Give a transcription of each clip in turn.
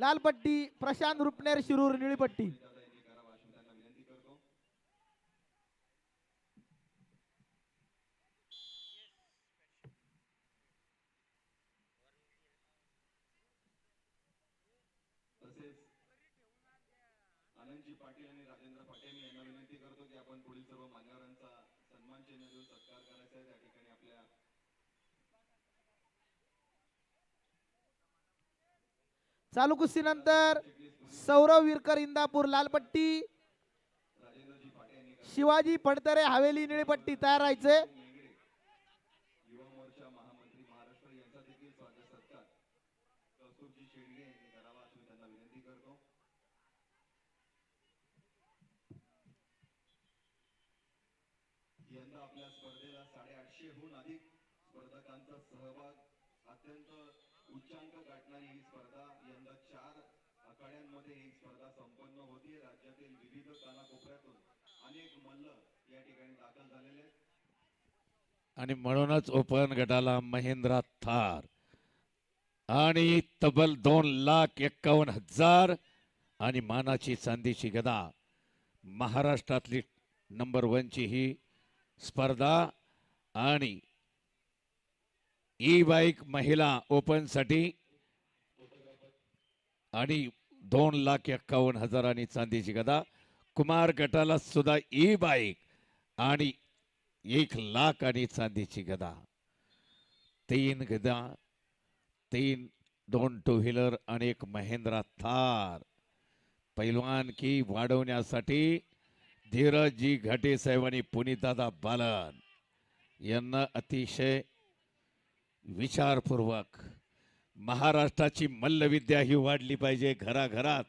लाल पट्टी प्रशांत रुपनेर शिरूर निळी पट्टी तसेच आनंदजी पाटील आणि राजेंद्र पाटील यांना विनंती करतो की आपण पुढील सर्व मान्यवरांचा सन्मान चिन्ह देऊन सत्कार करायचा आहे त्या ठिकाणी आपल्या चालू कुस्तीनंतर सौरव विरकर इंदापूर लालपट्टी. शिवाजी पडतरे हवेली निळपट्टी तयार राहायचे. आपल्या स्पर्धेला साडेआठशेहून अधिक स्पर्धकांचा सहभाग अत्यंत उच्चांक गाठणारी ही स्पर्धा यंदा चार आखाड्यांमध्ये ही स्पर्धा संपन्न होती राज्यातील विविध कानाकोपऱ्यातून अनेक मल्ल या ठिकाणी दाखल झालेले आणि म्हणूनच ओपन गटाला महेंद्रा थार आणि तब्बल दोन लाख एक्कावन्न हजार आणि मानाची चांदीची गदा महाराष्ट्रातली नंबर वनची ही स्पर्धा आणि ई बाईक महिला ओपनसाठी आणि दोन लाख एक्कावन्न हजार आणि चांदीची गदा. कुमार गटाला सुद्धा ई बाईक आणि एक लाख आणि चांदीची गदा. तीन गदा तीन दोन टू व्हीलर आणि एक महेंद्रा थार. पैलवान की वाढवण्यासाठी धीरजी घाटे साहेब आणि बालन. यांना अतिशय विचारपूर्वक. महाराष्ट्राची मल्लविद्या ही वाढली पाहिजे घराघरात.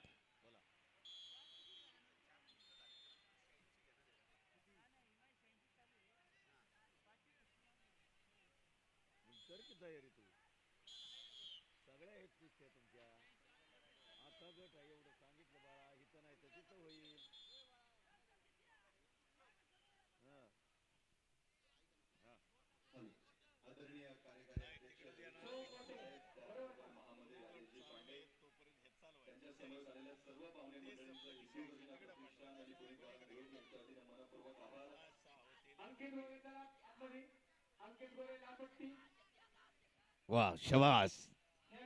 आदरणीय वा शवास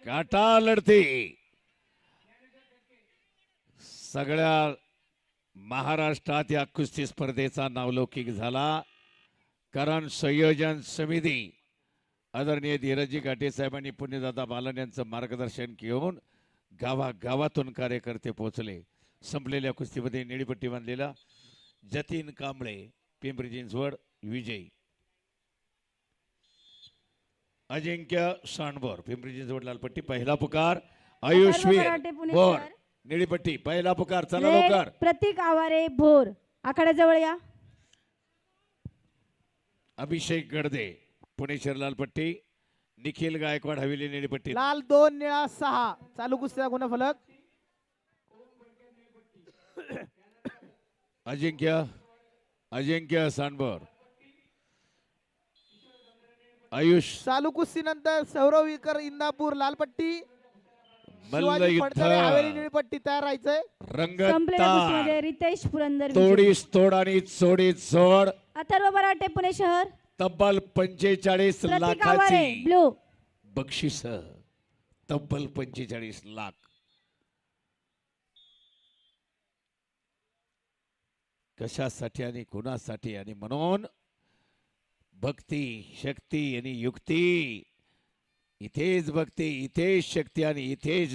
काटा लढते. सगळ्या महाराष्ट्रात या कुस्ती स्पर्धेचा नावलौकिक झाला. कारण संयोजन समिती. आदरणीय धीरजी घाटे साहेबांनी पुण्यदादा बालन यांचं मार्गदर्शन घेऊन गावागावातून कार्यकर्ते पोहोचले. संपलेल्या कुस्तीमध्ये निळीपट्टी बांधलेला जतीन कांबळे पिंपरी चिंचवड विजयी. अजिंक्य सांडभोर पिंपरी चिंचवड लालपट्टी पहिला पुकार. आयुषवीर पुणे भोर. निळीपट्टी पहिला पुकार. चला लवकर. प्रतीक आवारे भोर. आखाड्याजवळ या. अभिषेक गडदे. पुणे शहर लालपट्टी निखिल गायकवाड हवेली निळीपट्टी लाल दोन निळा सहा. चालू कुस्त्या गुणफलक अजिंक्य अजिंक्य सांडभोर आयुष. चालू कुस्तीनंतर सौरव विरकर इंदापूर लाल पट्टी. पडतरे हवेली पट्टी तयार राहायचंय. कुस्तीमध्ये रितेश पुरंदर. तोडीस तोड आणि चोडीस जोड. अथर्व बराटे पुणे शहर. तब्बल पंचेचाळीस लाखाची ब्लू. बक्षीस. तब्बल पंचेचाळीस लाख. कशासाठी आणि कुणासाठी आणि म्हणून भक्ती शक्ती आणि युक्ती. इथेच भक्ती इथेच शक्ती आणि इथेच